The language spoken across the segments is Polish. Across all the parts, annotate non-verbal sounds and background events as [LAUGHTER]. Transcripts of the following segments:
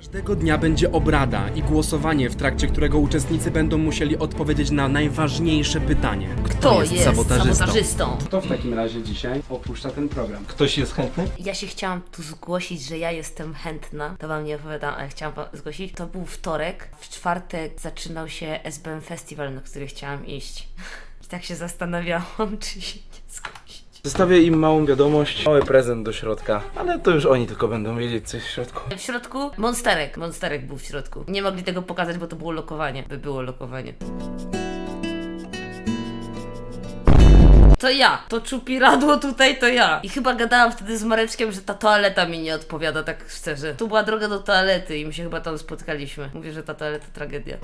Każdego dnia będzie obrada i głosowanie, w trakcie którego uczestnicy będą musieli odpowiedzieć na najważniejsze pytanie. Kto jest, sabotażystą? Kto w takim razie dzisiaj opuszcza ten program? Ktoś jest chętny? Ja się chciałam tu zgłosić, że ja jestem chętna. To wam nie opowiadam, ale chciałam wam zgłosić. To był wtorek. W czwartek zaczynał się SBM Festiwal, na który chciałam iść. [LAUGHS] I tak się zastanawiałam, [LAUGHS] czy się nie zgłosić. Zostawię im małą wiadomość, mały prezent do środka, ale to już oni tylko będą wiedzieć coś w środku. W środku monsterek. Monsterek był w środku. Nie mogli tego pokazać, bo to było lokowanie. By było lokowanie. To ja. To czupiradło tutaj to ja. I chyba gadałam wtedy z Mareczkiem, że ta toaleta mi nie odpowiada, tak szczerze. Tu była droga do toalety i my się chyba tam spotkaliśmy. Mówię, że ta toaleta tragedia.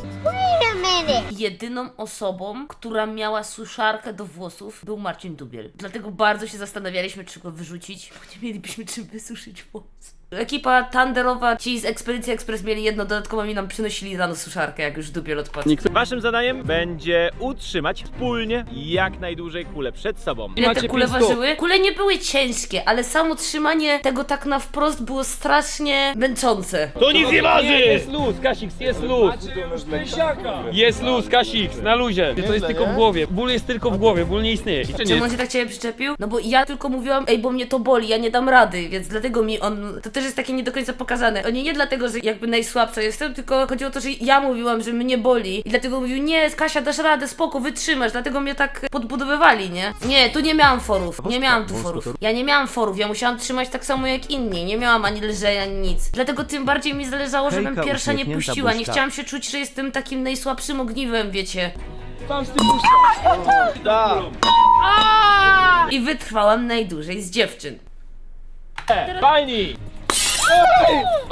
Jedyną osobą, która miała suszarkę do włosów był Marcin Dubiel. Dlatego bardzo się zastanawialiśmy, czy go wyrzucić, bo nie mielibyśmy czym wysuszyć włosy. Ekipa Tanderowa, ci z Ekspedycji Express mieli jedno dodatkowo i nam przynosili rano suszarkę, jak już Dubiel odpadł. Waszym zadaniem będzie utrzymać wspólnie jak najdłużej kulę przed sobą. Ile te kule ważyły? Kule nie były ciężkie, ale samo trzymanie tego tak na wprost było strasznie męczące. To nic nie waży! Jest luz, Kasix, jest luz! Jest luz, Kasix, na luzie. To jest tylko w głowie. Ból jest tylko w głowie, ból nie istnieje. Czemu on się tak ciebie przyczepił? No bo ja tylko mówiłam, ej, bo mnie to boli, ja nie dam rady, więc dlatego mi on. To też jest takie nie do końca pokazane. O nie, nie dlatego, że jakby najsłabsza jestem, tylko chodziło o to, że ja mówiłam, że mnie boli. I dlatego mówił, nie, Kasia, dasz radę, spoko, wytrzymasz. Dlatego mnie tak podbudowywali, nie? Nie, tu nie miałam forów. Nie miałam tu forów. Ja nie miałam forów, ja musiałam trzymać tak samo jak inni. Nie miałam ani lżej, ani nic. Dlatego tym bardziej mi zależało, żebym Hejka, pierwsza nie uśmiechnięta puściła. Nie buźka. chciałam się czuć, że jestem takim najsłabszym ogniwem, wiecie. I wytrwałam najdłużej z dziewczyn. Fajni!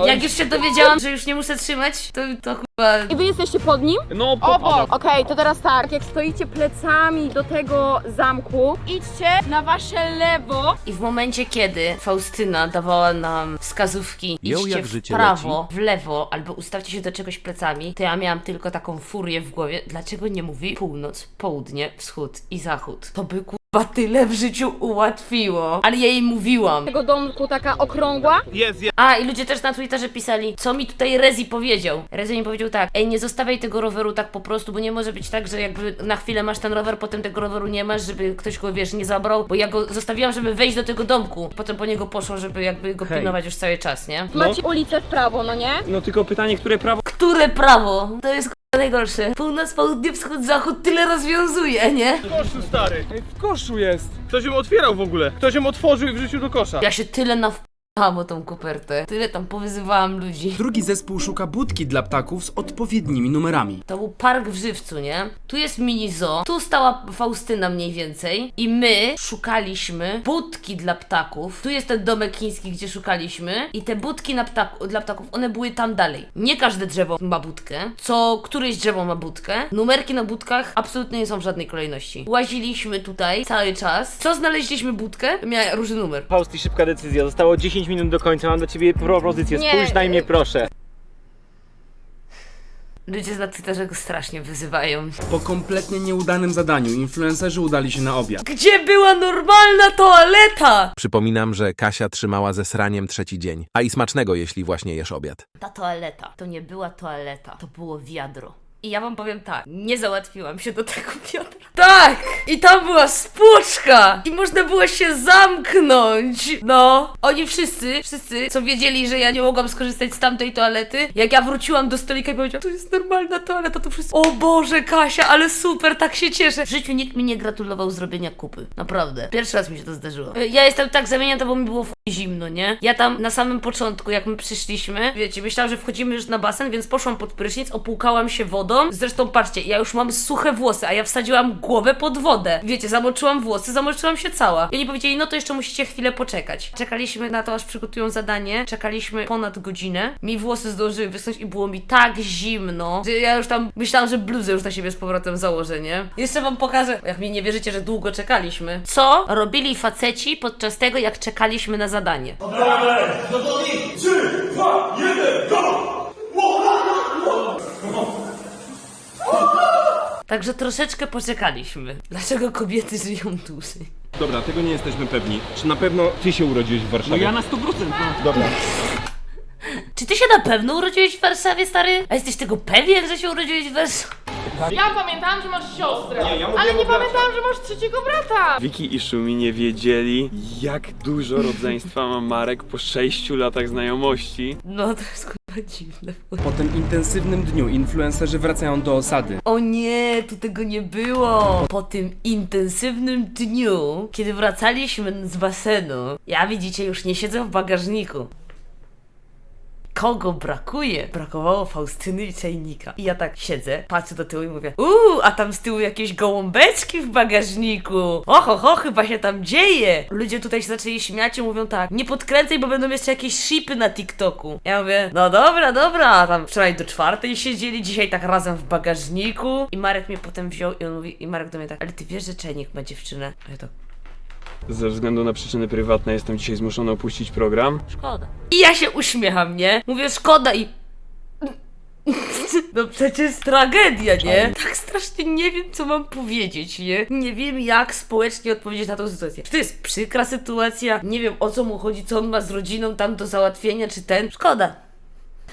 Jak już się dowiedziałam, że już nie muszę trzymać, to, to chyba... I wy jesteście pod nim? No, po, Obok. Okej, to teraz tak. Jak stoicie plecami do tego zamku, idźcie na wasze lewo. I w momencie, kiedy Faustyna dawała nam wskazówki, Jo, idźcie jak w życie prawo, w lewo, albo ustawcie się do czegoś plecami, to ja miałam tylko taką furię w głowie. Dlaczego nie mówi północ, południe, wschód i zachód? To by kurwa tyle w życiu ułatwiło. Ale ja jej mówiłam. Tego domku taka okrągła. jest, jest. A, i ludzie też na Twitterze pisali, co mi tutaj Rezi powiedział. Rezi mi powiedział tak, ej, nie zostawiaj tego roweru tak po prostu, bo nie może być tak, że jakby na chwilę masz ten rower, potem tego roweru nie masz, żeby ktoś go, wiesz, nie zabrał, bo ja go zostawiłam, żeby wejść do tego domku. Potem po niego poszło, żeby jakby go pilnować już cały czas, nie? Macie ulicę w prawo, no nie? No tylko pytanie, które prawo... Które prawo? To jest k***a najgorsze. Północ, południe, wschód, zachód tyle rozwiązuje, nie? Koszu, stary. w koszu jest. Ktoś ją otwierał w ogóle. Ktoś ją otworzył i wrzucił do kosza. Ja się tyle nawpałam o tą kopertę. Tyle tam powyzywałam ludzi. Drugi zespół szuka budki dla ptaków z odpowiednimi numerami. To był park w Żywcu, nie? Tu jest mini zoo, tu stała Faustyna mniej więcej i my szukaliśmy budki dla ptaków. Tu jest ten domek chiński, gdzie szukaliśmy i te budki na ptaku, dla ptaków, one były tam dalej. Nie każde drzewo ma budkę, co któreś drzewo ma budkę. Numerki na budkach absolutnie nie są w żadnej kolejności. Łaziliśmy tutaj cały czas. Co znaleźliśmy budkę? Miała różny numer. Fausti, szybka decyzja. Zostało 10 minut do końca. Mam dla ciebie propozycję. Nie. Spójrz na mnie, proszę. Ludzie na Twitterze go strasznie wyzywają. Po kompletnie nieudanym zadaniu influencerzy udali się na obiad. Gdzie była normalna toaleta? Przypominam, że Kasia trzymała ze sraniem trzeci dzień. A i smacznego, jeśli właśnie jesz obiad. Ta toaleta to nie była toaleta, to było wiadro. I ja wam powiem tak, nie załatwiłam się do tego wiadra. Tak! I tam była spłuczka! I można było się zamknąć! No, oni wszyscy, wszyscy, co wiedzieli, że ja nie mogłam skorzystać z tamtej toalety, jak ja wróciłam do stolika i powiedziałam, to jest normalna toaleta, to wszyscy, o Boże, Kasia, ale super, tak się cieszę. W życiu nikt mi nie gratulował zrobienia kupy. Naprawdę. Pierwszy raz mi się to zdarzyło. Ja jestem tak zamieniona, bo mi było w zimno, nie? Ja tam na samym początku, jak my przyszliśmy, wiecie, myślałam, że wchodzimy już na basen, więc poszłam pod prysznic, opłukałam się wodą. Zresztą patrzcie, ja już mam suche włosy, a ja wsadziłam głowę pod wodę. Wiecie, zamoczyłam włosy, zamoczyłam się cała. I oni powiedzieli, no to jeszcze musicie chwilę poczekać. Czekaliśmy na to, aż przygotują zadanie. Czekaliśmy ponad godzinę. Mi włosy zdążyły wysnąć i było mi tak zimno, że ja już tam myślałam, że bluzę już na siebie z powrotem założę, nie? Jeszcze wam pokażę, jak mi nie wierzycie, że długo czekaliśmy. Co robili faceci podczas tego, jak czekaliśmy na zadanie? Także troszeczkę poczekaliśmy. Dlaczego kobiety żyją dłużej? Dobra, tego nie jesteśmy pewni. Czy na pewno ty się urodziłeś w Warszawie? No ja na 100%. No. Dobra. Czy ty się na pewno urodziłeś w Warszawie, stary? A jesteś tego pewien, że się urodziłeś w Warszawie? Ja pamiętałam, że masz siostrę, ale nie pamiętałam, że masz trzeciego brata. Wiki i Szumi nie wiedzieli, jak dużo rodzeństwa ma Marek po 6 latach znajomości. No to jest kurwa dziwne. Po tym intensywnym dniu influencerzy wracają do osady. O nie, tu tego nie było. Po tym intensywnym dniu, kiedy wracaliśmy z basenu, ja widzicie, już nie siedzę w bagażniku. Kogo brakuje? Brakowało Faustyny i Czajnika. I ja tak siedzę, patrzę do tyłu i mówię Uuu, a tam z tyłu jakieś gołąbeczki w bagażniku. Oho, ho, chyba się tam dzieje. Ludzie tutaj się zaczęli śmiać i mówią tak, nie podkręcaj, bo będą jeszcze jakieś shipy na TikToku. Ja mówię, no dobra, dobra. A Tam wczoraj do czwartej siedzieli, dzisiaj tak razem w bagażniku. I Marek mnie potem wziął i on mówi, i Marek do mnie tak, ale ty wiesz, że Czajnik ma dziewczynę? A ja tak, Ze względu na przyczyny prywatne jestem dzisiaj zmuszony opuścić program. Szkoda. I ja się uśmiecham, nie? Mówię, szkoda i... No przecież tragedia, nie? Tak strasznie nie wiem, co mam powiedzieć, nie? Nie wiem, jak społecznie odpowiedzieć na tą sytuację. Czy to jest przykra sytuacja? Nie wiem, o co mu chodzi, co on ma z rodziną tam do załatwienia, czy ten? Szkoda.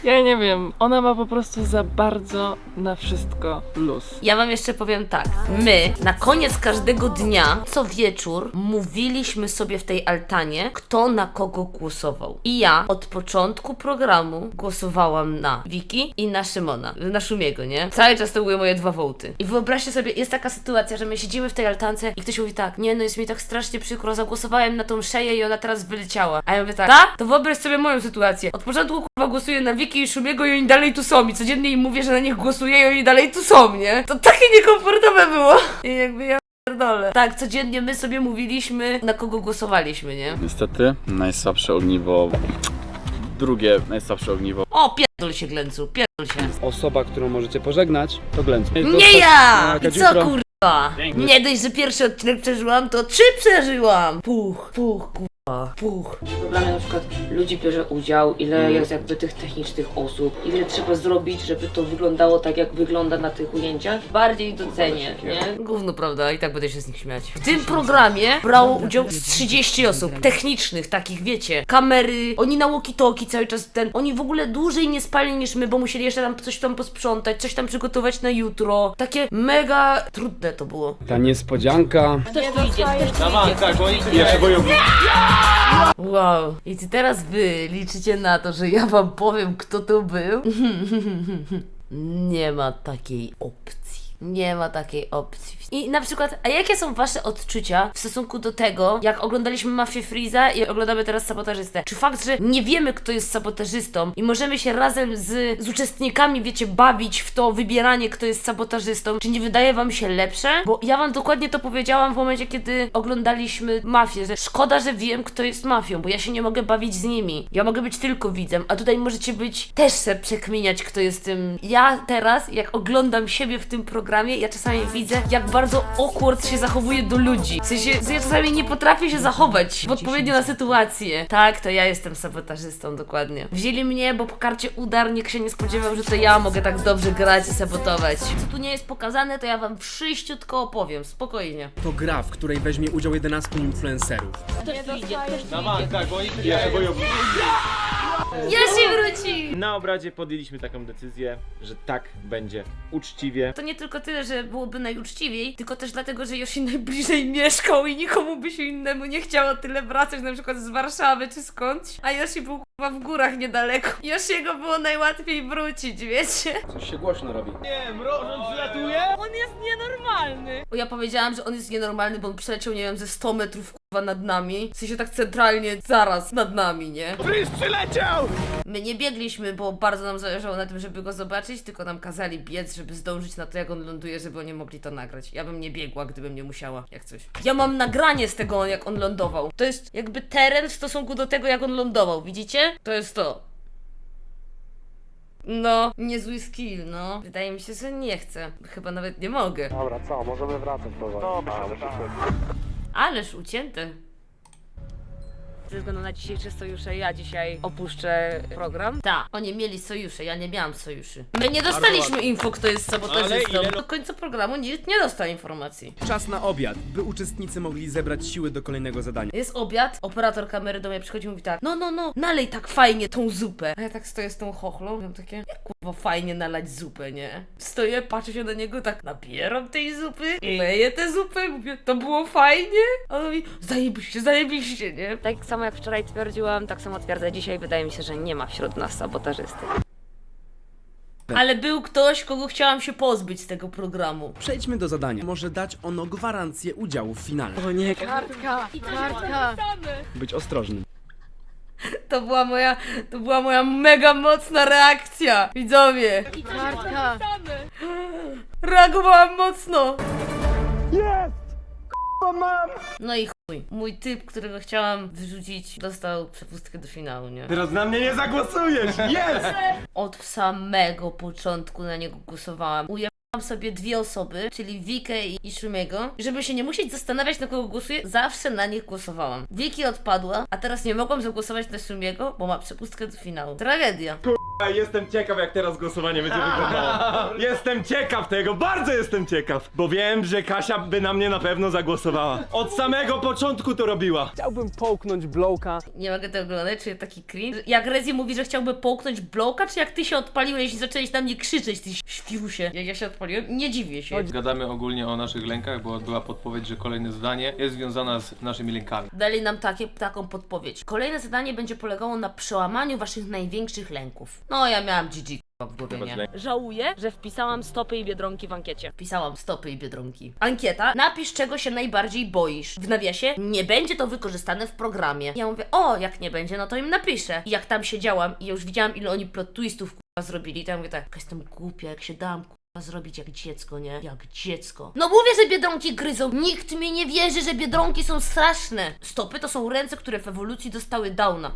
Ja nie wiem, ona ma po prostu za bardzo na wszystko luz. Ja wam jeszcze powiem tak. My na koniec każdego dnia, co wieczór, mówiliśmy sobie w tej altanie, kto na kogo głosował. I ja od początku programu głosowałam na Wiki i na Szymona, na Szumiego, nie? Cały czas to były moje dwa wołty. I wyobraźcie sobie, jest taka sytuacja, że my siedzimy w tej altance i ktoś mówi tak, nie no jest mi tak strasznie przykro, zagłosowałem na tą szeję i ona teraz wyleciała. A ja mówię tak, tak? To wyobraź sobie moją sytuację. Od początku kurwa głosuję na Wiki i Szumiego i oni dalej tu są i codziennie im mówię, że na nich głosuję i oni dalej tu są, nie? To takie niekomfortowe było. [LAUGHS] I jakby ja pierdolę. Tak, codziennie my sobie mówiliśmy, na kogo głosowaliśmy, nie? Niestety, najsłabsze ogniwo. Drugie najsłabsze ogniwo. O, pierdol się, Glęcu, pierdol się. Osoba, którą możecie pożegnać, to Glęc. Nie ja! I co kurwa? Nie dość, że pierwszy odcinek przeżyłam, to trzy przeżyłam! Puch, puch, kurwa, puch. Programy na przykład ludzi bierze udział, ile jest jakby tych technicznych osób, ile trzeba zrobić, żeby to wyglądało tak, jak wygląda na tych ujęciach. Bardziej docenię, nie? Gówno, prawda? I tak będę się z nich śmiać. W tym programie brało udział z 30 osób technicznych, takich wiecie, kamery, oni na walkie-talkie cały czas ten, oni w ogóle dłużej nie spali niż my, bo musieli jeszcze tam coś tam posprzątać, coś tam przygotować na jutro. Takie mega trudne to było. Ta niespodzianka. Ktoś tu idzie, ktoś tu idzie. Wow. I czy teraz wy liczycie na to, że ja wam powiem, kto to był? [LAUGHS] Nie ma takiej opcji. Nie ma takiej opcji. I na przykład, a jakie są wasze odczucia w stosunku do tego, jak oglądaliśmy Mafię Freeza i oglądamy teraz sabotażystę? Czy fakt, że nie wiemy, kto jest sabotażystą i możemy się razem z, z uczestnikami, wiecie, bawić w to wybieranie, kto jest sabotażystą, czy nie wydaje wam się lepsze? Bo ja wam dokładnie to powiedziałam w momencie, kiedy oglądaliśmy Mafię, że szkoda, że wiem, kto jest mafią, bo ja się nie mogę bawić z nimi. Ja mogę być tylko widzem, a tutaj możecie być też se przekminiać, kto jest tym. Ja teraz, jak oglądam siebie w tym programie, ja czasami widzę, jak bardzo awkward się zachowuje do ludzi. W sensie, że ja czasami nie potrafię się zachować w odpowiednio na sytuację. Tak, to ja jestem sabotażystą, dokładnie. Wzięli mnie, bo po karcie udar nikt się nie spodziewał, że to ja mogę tak dobrze grać i sabotować. Co tu nie jest pokazane, to ja wam wszyściutko opowiem, spokojnie. To gra, w której weźmie udział 11 influencerów. Ktoś tu idzie, ktoś tu idzie. Ja się wróci! Na obradzie podjęliśmy taką decyzję, że tak będzie uczciwie. To nie tylko tyle, że byłoby najuczciwiej, tylko też dlatego, że Yoshi [LAUGHS] najbliżej mieszkał i nikomu by się innemu nie chciało tyle wracać, na przykład z Warszawy czy skądś, a Yoshi był chyba w górach niedaleko. [LAUGHS] Yoshiego było najłatwiej wrócić, wiecie? Coś się głośno robi. On jest nienormalny. Bo ja powiedziałam, że on jest nienormalny, bo on przeleciał, nie wiem, ze 100 metrów kurwa nad nami. W sensie tak centralnie, zaraz nad nami, nie? Chris przyleciał! My nie biegliśmy, bo bardzo nam zależało na tym, żeby go zobaczyć, tylko nam kazali biec, żeby zdążyć na to, jak on ląduje, żeby oni mogli to nagrać. Ja bym nie biegła, gdybym nie musiała, jak coś. Ja mam nagranie z tego, jak on lądował. To jest jakby teren w stosunku do tego, jak on lądował, widzicie? To jest to. No, niezły skill, no. Wydaje mi się, że nie chcę. Chyba nawet nie mogę. Dobra, co? Możemy wracać powoli. No, Ależ ucięte. Ze względu na dzisiejsze sojusze ja dzisiaj opuszczę program. Tak, oni mieli sojusze, ja nie miałam sojuszy. My nie dostaliśmy info, kto jest sabotażystą. Do końca programu nikt nie dostał informacji. Czas na obiad, by uczestnicy mogli zebrać siły do kolejnego zadania. Jest obiad, operator kamery do mnie przychodzi i mówi tak, no, no, no, nalej tak fajnie tą zupę. A ja tak stoję z tą chochlą, mam takie, jak kurwa fajnie nalać zupę, nie? Stoję, patrzę się na niego, tak nabieram tej zupy, leję tę zupę, mówię, to było fajnie? A on mówi, zajebiście, zajebiście, nie? Tak samo jak wczoraj twierdziłam, tak samo twierdzę dzisiaj, wydaje mi się, że nie ma wśród nas sabotażysty. Ale był ktoś, kogo chciałam się pozbyć z tego programu. Przejdźmy do zadania. Może dać ono gwarancję udziału w finale. Kartka, kartka. Być ostrożnym. To była moja, to była moja mega mocna reakcja, widzowie. Kartka. Reagowałam mocno. No i chuj. Mój typ, którego chciałam wyrzucić, dostał przepustkę do finału, nie? Teraz na mnie nie zagłosujesz! Jest! Od samego początku na niego głosowałam. Ujechałam sobie dwie osoby, czyli Wikę i Szumiego. Żeby się nie musieć zastanawiać, na kogo głosuję, zawsze na nich głosowałam. Wiki odpadła, a teraz nie mogłam zagłosować na Szumiego, bo ma przepustkę do finału. Tragedia. Jestem ciekaw jak teraz głosowanie będzie wyglądało. Jestem ciekaw tego, bardzo jestem ciekaw. Bo wiem, że Kasia by na mnie na pewno zagłosowała. Od samego początku to robiła. Chciałbym połknąć blowka. Nie mogę tego oglądać, czuję taki cringe. Jak Rezi mówi, że chciałby połknąć bloka, czy jak ty się odpaliłeś i zaczęłeś na mnie krzyczeć, ty świrusie. Jak ja się odpaliłem, nie dziwię się. Gadamy ogólnie o naszych lękach, bo była podpowiedź, że kolejne zadanie jest związane z naszymi lękami. Dali nam takie, taką podpowiedź. Kolejne zadanie będzie polegało na przełamaniu waszych największych lęków. No, ja miałam GG k***a, w głowie, nie? Żałuję, że wpisałam stopy i biedronki w ankiecie. Wpisałam stopy i biedronki. Ankieta. Napisz, czego się najbardziej boisz. W nawiasie nie będzie to wykorzystane w programie. Ja mówię, o, jak nie będzie, no to im napiszę. I jak tam siedziałam i już widziałam, ile oni plot twistów k***a zrobili, to ja mówię tak, "Jaka jestem głupia, jak się dałam k***a zrobić jak dziecko, nie? Jak dziecko. No mówię, że biedronki gryzą. Nikt mi nie wierzy, że biedronki są straszne. Stopy to są ręce, które w ewolucji dostały downa.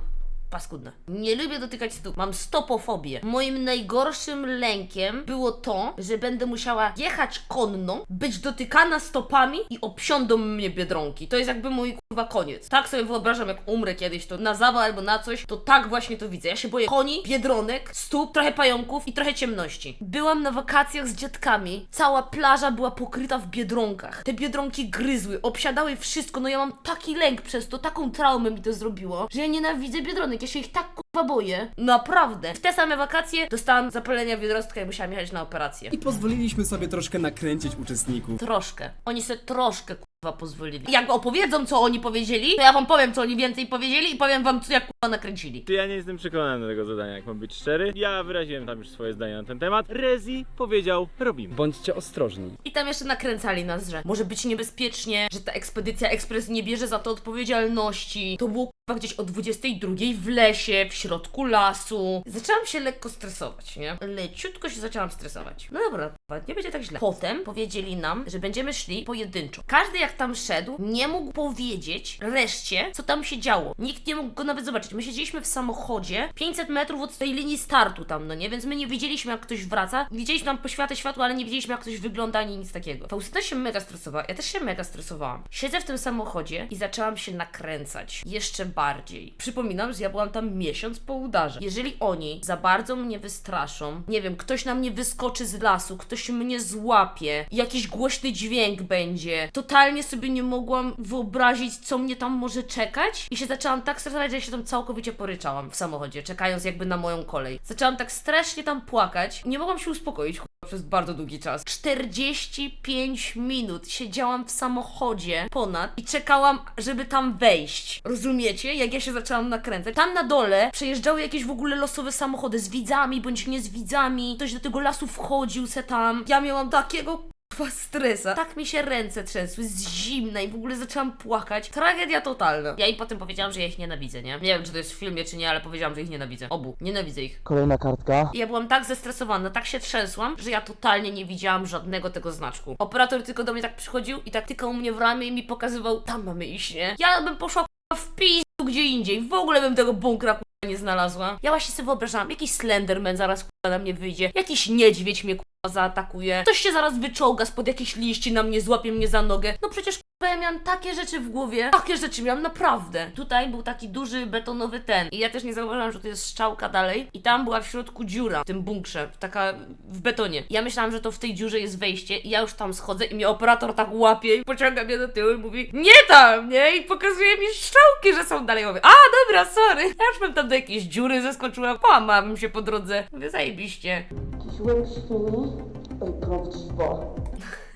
Paskudne. Nie lubię dotykać stóp. Mam stopofobię. Moim najgorszym lękiem było to, że będę musiała jechać konno, być dotykana stopami i obsiądą mnie biedronki. To jest jakby mój kurwa koniec. Tak sobie wyobrażam, jak umrę kiedyś, to na zawał albo na coś, to tak właśnie to widzę. Ja się boję koni, biedronek, stóp, trochę pająków i trochę ciemności. Byłam na wakacjach z dziadkami. Cała plaża była pokryta w biedronkach. Te biedronki gryzły, obsiadały wszystko. No ja mam taki lęk przez to, taką traumę mi to zrobiło, że ja nienawidzę biedronek. Ja się ich tak kurwa boję. Naprawdę. W te same wakacje dostałam zapalenia biodrostka i musiałam jechać na operację. I pozwoliliśmy sobie troszkę nakręcić uczestników. Troszkę. Oni sobie troszkę pozwolili. Jak opowiedzą, co oni powiedzieli, to ja wam powiem, co oni więcej powiedzieli i powiem wam, co jak kurwa nakręcili. Czy ja nie jestem przekonany do tego zadania, jak mam być szczery. Ja wyraziłem tam już swoje zdanie na ten temat. Rezi powiedział, robimy. Bądźcie ostrożni. I tam jeszcze nakręcali nas, że może być niebezpiecznie, że ta ekspedycja ekspres nie bierze za to odpowiedzialności. To było kurwa gdzieś o 22 w lesie, w środku lasu. Zaczęłam się lekko stresować, nie? Leciutko się zaczęłam stresować. No dobra, kurwa, nie będzie tak źle. Potem powiedzieli nam, że będziemy szli pojedynczo. Każdy jak tam szedł, nie mógł powiedzieć reszcie, co tam się działo. Nikt nie mógł go nawet zobaczyć. My siedzieliśmy w samochodzie 500 metrów od tej linii startu tam, no nie? Więc my nie widzieliśmy jak ktoś wraca. Widzieliśmy tam poświatę światła, ale nie widzieliśmy jak ktoś wygląda ani nic takiego. Faustyna się mega stresowała, ja też się mega stresowałam. Siedzę w tym samochodzie i zaczęłam się nakręcać. Jeszcze bardziej. Przypominam, że ja byłam tam miesiąc po udarze. Jeżeli oni za bardzo mnie wystraszą, nie wiem, ktoś na mnie wyskoczy z lasu, ktoś mnie złapie, jakiś głośny dźwięk będzie, totalnie sobie nie mogłam wyobrazić, co mnie tam może czekać i się zaczęłam tak stresować, że ja się tam całkowicie poryczałam w samochodzie, czekając jakby na moją kolej. Zaczęłam tak strasznie tam płakać, nie mogłam się uspokoić, przez bardzo długi czas. 45 minut siedziałam w samochodzie ponad i czekałam, żeby tam wejść. Rozumiecie? Jak ja się zaczęłam nakręcać. Tam na dole przejeżdżały jakieś w ogóle losowe samochody z widzami bądź nie z widzami. Ktoś do tego lasu wchodził se tam. Ja miałam takiego kurwa stresa. Tak mi się ręce trzęsły z zimna i w ogóle zaczęłam płakać. Tragedia totalna. Ja im potem powiedziałam, że ja ich nienawidzę, nie? Nie wiem, czy to jest w filmie, czy nie, ale powiedziałam, że ich nienawidzę. Obu. Nienawidzę ich. Kolejna kartka. I ja byłam tak zestresowana, tak się trzęsłam, że ja totalnie nie widziałam żadnego tego znaczku. Operator tylko do mnie tak przychodził i tak tykał mnie w ramię i mi pokazywał, tam mamy iść, nie? Ja bym poszła w pizdu gdzie indziej, w ogóle bym tego bunkra k***a, nie znalazła. Ja właśnie sobie wyobrażałam, jakiś Slenderman zaraz k***a, na mnie wyjdzie, jakiś niedźwiedź mnie k***a, zaatakuje, ktoś się zaraz wyczołga spod jakichś liści na mnie, złapie mnie za nogę. No przecież Ja miałam takie rzeczy w głowie, takie rzeczy miałam naprawdę. Tutaj był taki duży betonowy ten i ja też nie zauważyłam, że to jest strzałka dalej i tam była w środku dziura w tym bunkrze, taka w betonie. Ja myślałam, że to w tej dziurze jest wejście i ja już tam schodzę i mnie operator tak łapie i pociąga mnie do tyłu i mówi nie tam, nie? I pokazuje mi strzałki, że są dalej. Mówię, a dobra, sorry. Ja już bym tam do jakiejś dziury zeskoczyła, połamałabym się po drodze. Mówię, zajebiście.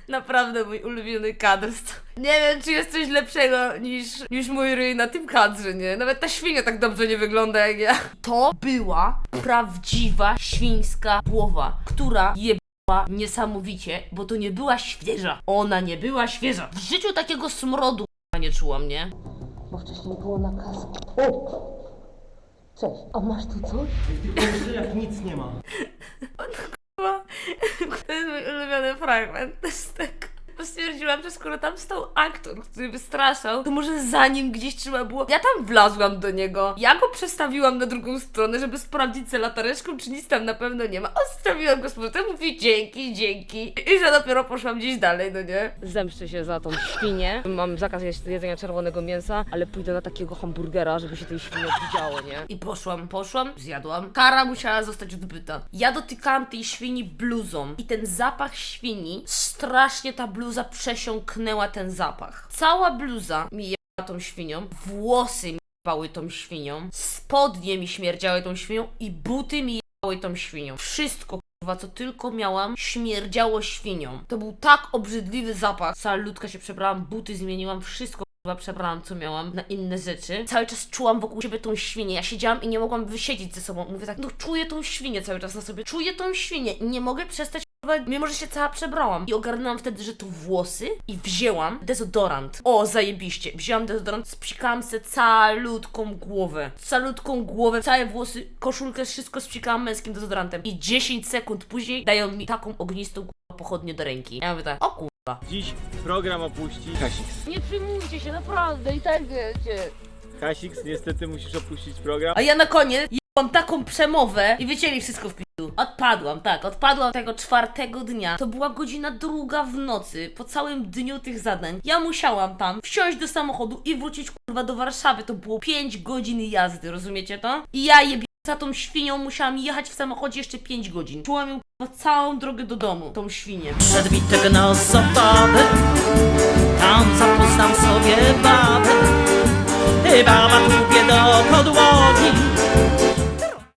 Naprawdę mój ulubiony kadr. Nie wiem, czy jest coś lepszego niż, niż mój ryj na tym kadrze, nie? Nawet ta świnia tak dobrze nie wygląda jak ja. To była prawdziwa świńska głowa, która jebała niesamowicie, bo to nie była świeża. Ona nie była świeża. W życiu takiego smrodu nie czułam, nie? Bo wcześniej było nakazu. O! Cześć, a masz tu coś? [LAUGHS] [LAUGHS] To jest mój ulubiony fragment z tego. Stwierdziłam, że skoro tam stał aktor, który wystraszał, to może za nim gdzieś trzeba było. Ja tam wlazłam do niego. Ja go przestawiłam na drugą stronę, żeby sprawdzić se latareczką, czy nic tam na pewno nie ma. Odstawiłam go z powrotem, mówi dzięki, dzięki. I że dopiero poszłam gdzieś dalej, no nie? Zemszczę się za tą świnię. Mam zakaz jedzenia czerwonego mięsa, ale pójdę na takiego hamburgera, żeby się tej świni odwidziało, nie? I poszłam, poszłam, zjadłam. Kara musiała zostać odbyta. Ja dotykałam tej świni bluzą i ten zapach świni, strasznie ta bluza przesiąknęła ten zapach. Cała bluza mi jebała tą świnią, włosy mi jebały tą świnią, spodnie mi śmierdziały tą świnią i buty mi jebały tą świnią. Wszystko co tylko miałam, śmierdziało świnią. To był tak obrzydliwy zapach. Cała ludka się przebrałam, buty zmieniłam, wszystko Chyba przebrałam, co miałam na inne rzeczy. Cały czas czułam wokół siebie tą świnię. Ja siedziałam i nie mogłam wysiedzieć ze sobą. Mówię tak, no czuję tą świnię cały czas na sobie. Czuję tą świnię i nie mogę przestać kurwa, mimo że się cała przebrałam. I ogarnęłam wtedy, że to włosy i wzięłam dezodorant. O, zajebiście. Wzięłam dezodorant, spsikałam se calutką głowę. Calutką głowę, całe włosy, koszulkę, wszystko spsikałam męskim dezodorantem. I 10 sekund później dają mi taką ognistą pochodnię do ręki. Ja mówię tak, o kurwa. Dziś program opuści Kasix. Nie przyjmujcie się, naprawdę, i tak wiecie. Kasix, niestety musisz opuścić program. A ja na koniec mam taką przemowę i wycięli wszystko w pisu odpadłam, tak, odpadłam tego czwartego dnia. To była godzina druga w nocy, po całym dniu tych zadań. Ja musiałam tam wsiąść do samochodu i wrócić kurwa do Warszawy. To było 5 godzin jazdy, rozumiecie to? I ja jebie za tą świnią musiałam jechać w samochodzie jeszcze 5 godzin. Czułam ją kurwa, całą drogę do domu, tą świnię. Przedbitek na zabawy, tam zapoznam sobie babę. Baba długie do podłogi,